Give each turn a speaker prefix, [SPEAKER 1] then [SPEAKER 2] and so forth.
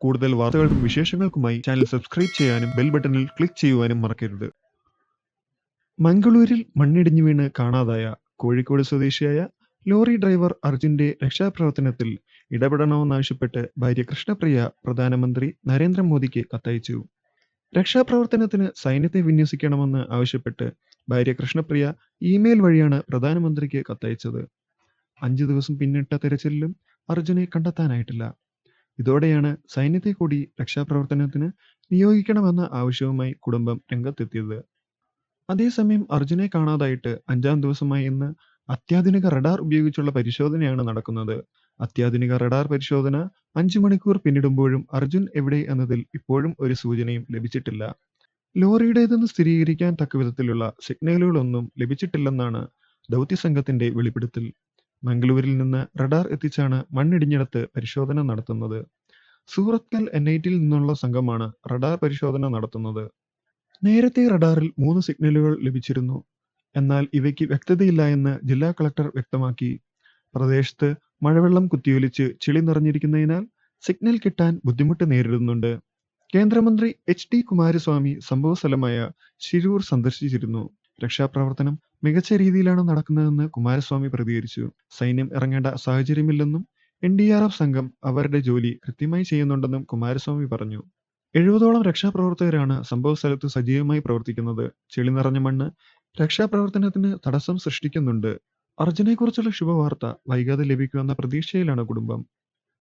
[SPEAKER 1] കൂടുതൽ വാർത്തകൾക്കും വിശേഷങ്ങൾക്കുമായി ചാനൽ സബ്സ്ക്രൈബ് ചെയ്യാനും ബെൽ ബട്ടണിൽ ക്ലിക്ക് ചെയ്യുവാനും മറക്കരുത്. മംഗളൂരിൽ മണ്ണിടിഞ്ഞു വീണ് കാണാതായ കോഴിക്കോട് സ്വദേശിയായ ലോറി ഡ്രൈവർ അർജുന്റെ രക്ഷാപ്രവർത്തനത്തിൽ ഇടപെടണമെന്നാവശ്യപ്പെട്ട് ഭാര്യ കൃഷ്ണപ്രിയ പ്രധാനമന്ത്രി നരേന്ദ്രമോദിക്ക് കത്തയച്ചു. രക്ഷാപ്രവർത്തനത്തിന് സൈന്യത്തെ വിന്യസിക്കണമെന്ന് ആവശ്യപ്പെട്ട് ഭാര്യ കൃഷ്ണപ്രിയ ഇമെയിൽ വഴിയാണ് പ്രധാനമന്ത്രിക്ക് കത്തയച്ചത്. അഞ്ചു ദിവസം പിന്നിട്ട തെരച്ചിലും അർജുനെ കണ്ടെത്താനായിട്ടില്ല. ഇതോടെയാണ് സൈന്യത്തെ കൂടി രക്ഷാപ്രവർത്തനത്തിന് നിയോഗിക്കണമെന്ന ആവശ്യവുമായി കുടുംബം രംഗത്തെത്തിയത്. അതേസമയം അർജുനെ കാണാതായിട്ട് അഞ്ചാം ദിവസമായി ഇന്ന് അത്യാധുനിക റഡാർ ഉപയോഗിച്ചുള്ള പരിശോധനയാണ് നടക്കുന്നത്. അത്യാധുനിക റഡാർ പരിശോധന അഞ്ചു മണിക്കൂർ പിന്നിടുമ്പോഴും അർജുൻ എവിടെ എന്നതിൽ ഇപ്പോഴും ഒരു സൂചനയും ലഭിച്ചിട്ടില്ല. ലോറിയുടേതെന്ന് സ്ഥിരീകരിക്കാൻ തക്കവിധത്തിലുള്ള സിഗ്നലുകളൊന്നും ലഭിച്ചിട്ടില്ലെന്നാണ് ദൗത്യസംഘത്തിന്റെ വെളിപ്പെടുത്തൽ. മംഗളൂരിൽ നിന്ന് റഡാർ എത്തിച്ചാണ് മണ്ണിടിഞ്ഞിടത്ത് പരിശോധന നടത്തുന്നത്. സൂറത്കൽ ടിയിൽ നിന്നുള്ള സംഘമാണ് റഡാർ പരിശോധന നടത്തുന്നത്. നേരത്തെ റഡാറിൽ മൂന്ന് സിഗ്നലുകൾ ലഭിച്ചിരുന്നു. എന്നാൽ ഇവയ്ക്ക് വ്യക്തതയില്ല എന്ന് ജില്ലാ കളക്ടർ വ്യക്തമാക്കി. പ്രദേശത്ത് മഴവെള്ളം കുത്തിയൊലിച്ച് ചെളി നിറഞ്ഞിരിക്കുന്നതിനാൽ സിഗ്നൽ കിട്ടാൻ ബുദ്ധിമുട്ട് നേരിടുന്നുണ്ട്. കേന്ദ്രമന്ത്രി എച്ച് ഡി കുമാരസ്വാമി സംഭവസ്ഥലമായ ശിരൂർ സന്ദർശിച്ചിരുന്നു. രക്ഷാപ്രവർത്തനം മികച്ച രീതിയിലാണ് നടക്കുന്നതെന്ന് കുമാരസ്വാമി പ്രതികരിച്ചു. സൈന്യം ഇറങ്ങേണ്ട സാഹചര്യമില്ലെന്നും എൻ ഡി ആർ എഫ് സംഘം അവരുടെ ജോലി കൃത്യമായി ചെയ്യുന്നുണ്ടെന്നും കുമാരസ്വാമി പറഞ്ഞു. എഴുപതോളം രക്ഷാപ്രവർത്തകരാണ് സംഭവസ്ഥലത്ത് സജീവമായി പ്രവർത്തിക്കുന്നത്. ചെളി നിറഞ്ഞ മണ്ണ് രക്ഷാപ്രവർത്തനത്തിന് തടസ്സം സൃഷ്ടിക്കുന്നുണ്ട്. അർജുനെക്കുറിച്ചുള്ള ശുഭവാർത്ത വൈകാതെ ലഭിക്കുമെന്ന പ്രതീക്ഷയിലാണ് കുടുംബം.